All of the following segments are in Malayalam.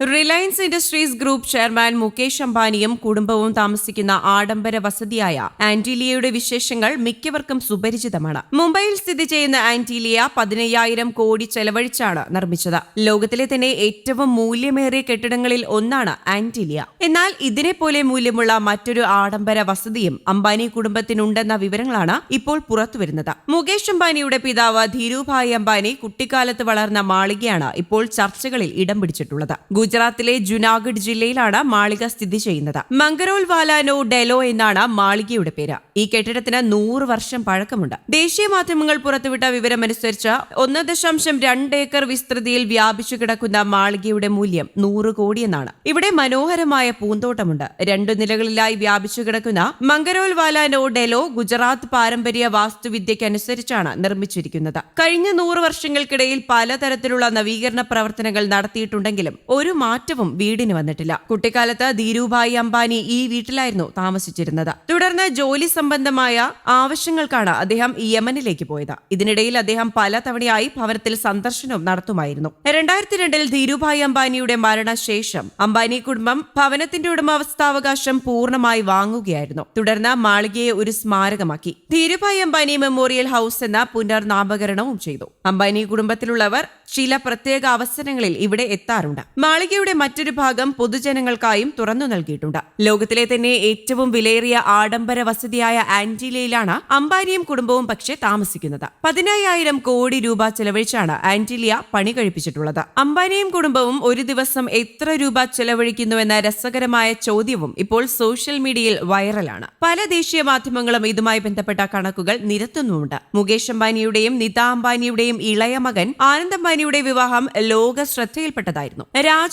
Reliance Industries group chairman Mukesh അംബാനിയും കുടുംബവും താമസിക്കുന്ന ആഡംബര വസതിയായ ആന്റിലിയയുടെ വിശേഷങ്ങൾ മിക്കവർക്കും സുപരിചിതമാണ്. മുംബൈയിൽ സ്ഥിതി ചെയ്യുന്ന ആന്റിലിയ പതിനയ്യായിരം കോടി ചെലവഴിച്ചാണ് നിർമ്മിച്ചത്. ലോകത്തിലെ തന്നെ ഏറ്റവും മൂല്യമേറിയ കെട്ടിടങ്ങളിൽ ഒന്നാണ് ആന്റിലിയ. എന്നാൽ ഇതിനെപ്പോലെ മൂല്യമുള്ള മറ്റൊരു ആഡംബര വസതിയും അംബാനി കുടുംബത്തിനുണ്ടെന്ന വിവരങ്ങളാണ് ഇപ്പോൾ പുറത്തുവരുന്നത്. മുകേഷ് അംബാനിയുടെ പിതാവ് ധീരുഭായ് അംബാനി കുട്ടിക്കാലത്ത് വളർന്ന മാളികയാണ് ഇപ്പോൾ ചർച്ചകളിൽ ഇടം പിടിച്ചിട്ടുള്ളത്. ഗുജറാത്തിലെ ജുനാഗഡ് ജില്ലയിലാണ് മാളിക സ്ഥിതി ചെയ്യുന്നത്. മംഗരോൽ വാലാനോ ഡെലോ എന്നാണ് മാളികയുടെ പേര്. ഈ കെട്ടിടത്തിന് നൂറ് വർഷം പഴക്കമുണ്ട്. ദേശീയ മാധ്യമങ്ങൾ പുറത്തുവിട്ട വിവരമനുസരിച്ച് ഒന്ന് ദശാംശം രണ്ട് ഏക്കർ വിസ്തൃതിയിൽ വ്യാപിച്ചു കിടക്കുന്ന മാളികയുടെ മൂല്യം നൂറ് കോടിയെന്നാണ് ഇവിടെ മനോഹരമായ പൂന്തോട്ടമുണ്ട്. രണ്ടു നിലകളിലായി വ്യാപിച്ചു കിടക്കുന്ന മംഗരോൽ വാലാനോ ഡെലോ ഗുജറാത്ത് പാരമ്പര്യ വാസ്തുവിദ്യയ്ക്കനുസരിച്ചാണ് നിർമ്മിച്ചിരിക്കുന്നത്. കഴിഞ്ഞ നൂറ് വർഷങ്ങൾക്കിടയിൽ പലതരത്തിലുള്ള നവീകരണ പ്രവർത്തനങ്ങൾ നടത്തിയിട്ടുണ്ടെങ്കിലും ഒരു മാറ്റവും വീടിന് വന്നിട്ടില്ല. കുട്ടിക്കാലത്ത് ധീരുഭായി അംബാനി ഈ വീട്ടിലായിരുന്നു താമസിച്ചിരുന്നത്. തുടർന്ന് ജോലി സംബന്ധമായ ആവശ്യങ്ങൾക്കാണ് അദ്ദേഹം യമനിലേക്ക് പോയത്. ഇതിനിടയിൽ അദ്ദേഹം പല തവണയായി ഭവനത്തിൽ സന്ദർശനവും നടത്തുമായിരുന്നു. രണ്ടായിരത്തി രണ്ടിൽ ധീരുഭായി അംബാനിയുടെ മരണശേഷം അംബാനി കുടുംബം ഭവനത്തിന്റെ ഉടമസ്ഥാവകാശം പൂർണമായി വാങ്ങുകയായിരുന്നു. തുടർന്ന് മാളികയെ ഒരു സ്മാരകമാക്കി. ധീരുഭായി അംബാനി മെമ്മോറിയൽ ഹൌസ് എന്ന പുനർനാമകരണവും ചെയ്തു. അംബാനി കുടുംബത്തിലുള്ളവർ ചില പ്രത്യേക അവസരങ്ങളിൽ ഇവിടെ എത്താറുണ്ട്. മാളികയുടെ മറ്റൊരു ഭാഗം പൊതുജനങ്ങൾക്കായും തുറന്നു നൽകിയിട്ടുണ്ട്. ലോകത്തിലെ തന്നെ ഏറ്റവും വിലയേറിയ ആഡംബര വസതിയായ ആന്റിലിയയിലാണ് അംബാനിയും കുടുംബവും പക്ഷേ താമസിക്കുന്നത്. പതിനായിരം കോടി രൂപ ചെലവഴിച്ചാണ് ആന്റിലിയ പണി കഴിപ്പിച്ചിട്ടുള്ളത്. അംബാനിയും കുടുംബവും ഒരു ദിവസം എത്ര രൂപ ചെലവഴിക്കുന്നുവെന്ന രസകരമായ ചോദ്യവും ഇപ്പോൾ സോഷ്യൽ മീഡിയയിൽ വൈറലാണ്. പല ദേശീയ മാധ്യമങ്ങളും ഇതുമായി ബന്ധപ്പെട്ട കണക്കുകൾ നിരത്തുന്നുമുണ്ട്. മുകേഷ് അംബാനിയുടെയും നിത അംബാനിയുടെയും ഇളയ മകൻ ആനന്ദ് അംബാനിയുടെ വിവാഹം ലോക ശ്രദ്ധയിൽപ്പെട്ടതായിരുന്നു.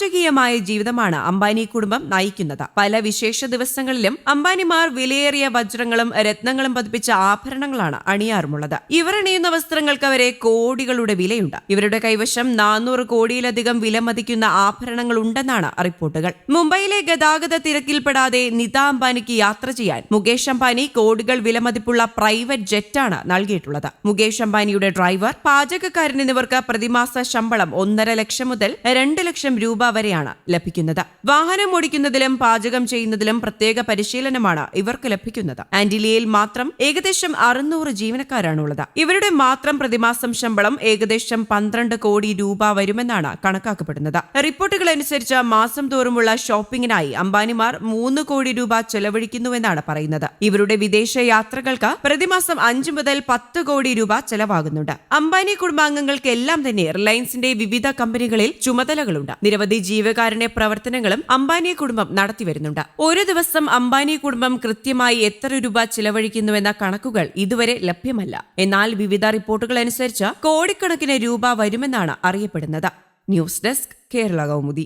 രാജകീയമായ ജീവിതമാണ് അംബാനി കുടുംബം നയിക്കുന്നത്. പല വിശേഷ ദിവസങ്ങളിലും അംബാനിമാർ വിലയേറിയ വജ്രങ്ങളും രത്നങ്ങളും പതിപ്പിച്ച ആഭരണങ്ങളാണ് അണിയാറുമുള്ളത്. ഇവർ അണിയുന്ന വസ്ത്രങ്ങൾക്ക് അവരെ കോടികളുടെ വിലയുണ്ട്. ഇവരുടെ കൈവശം നാനൂറ് കോടിയിലധികം വില മതിക്കുന്ന ആഭരണങ്ങൾ ഉണ്ടെന്നാണ് റിപ്പോർട്ടുകൾ. മുംബൈയിലെ ഗതാഗത തിരക്കിൽപ്പെടാതെ നിത അംബാനിക്ക് യാത്ര ചെയ്യാൻ മുകേഷ് അംബാനി കോടികൾ വിലമതിപ്പുള്ള പ്രൈവറ്റ് ജെറ്റാണ് നൽകിയിട്ടുള്ളത്. മുകേഷ് അംബാനിയുടെ ഡ്രൈവർ പാചകക്കാരൻ എന്നിവർക്ക് പ്രതിമാസ ശമ്പളം ഒന്നര ലക്ഷം മുതൽ രണ്ട് ലക്ഷം രൂപ വരെയാണ് ലഭിക്കുന്നത്. വാഹനം ഓടിക്കുന്നതിലും പാചകം ചെയ്യുന്നതിലും പ്രത്യേക പരിശീലനമാണ് ഇവർക്ക് ലഭിക്കുന്നത്. ആന്റിലിയയിൽ മാത്രം ഏകദേശം അറുന്നൂറ് ജീവനക്കാരാണുള്ളത്. ഇവരുടെ മാത്രം പ്രതിമാസം ശമ്പളം ഏകദേശം പന്ത്രണ്ട് കോടി രൂപ വരുമെന്നാണ് കണക്കാക്കപ്പെടുന്നത്. റിപ്പോർട്ടുകൾ അനുസരിച്ച് മാസം തോറുമുള്ള ഷോപ്പിംഗിനായി അംബാനിമാർ മൂന്ന് കോടി രൂപ ചെലവഴിക്കുന്നുവെന്നാണ് പറയുന്നത്. ഇവരുടെ വിദേശ യാത്രകൾക്ക് പ്രതിമാസം അഞ്ചു മുതൽ പത്ത് കോടി രൂപ ചെലവാകുന്നുണ്ട്. അംബാനി കുടുംബാംഗങ്ങൾക്കെല്ലാം തന്നെ റിലയൻസിന്റെ വിവിധ കമ്പനികളിൽ ചുമതലകളുണ്ട്. നിരവധി ജീവകാരുണ്യ പ്രവർത്തനങ്ങളും അംബാനി കുടുംബം നടത്തിവരുന്നുണ്ട് ഒരു ദിവസം അംബാനി കുടുംബം കൃത്യമായി എത്ര രൂപ ചിലവഴിക്കുന്നുവെന്ന കണക്കുകൾ ഇതുവരെ ലഭ്യമല്ല. എന്നാൽ വിവിധ റിപ്പോർട്ടുകൾ അനുസരിച്ച് കോടിക്കണക്കിന് രൂപ വരുമെന്നാണ് അറിയപ്പെടുന്നത്. News desk Kerala Kaumudi.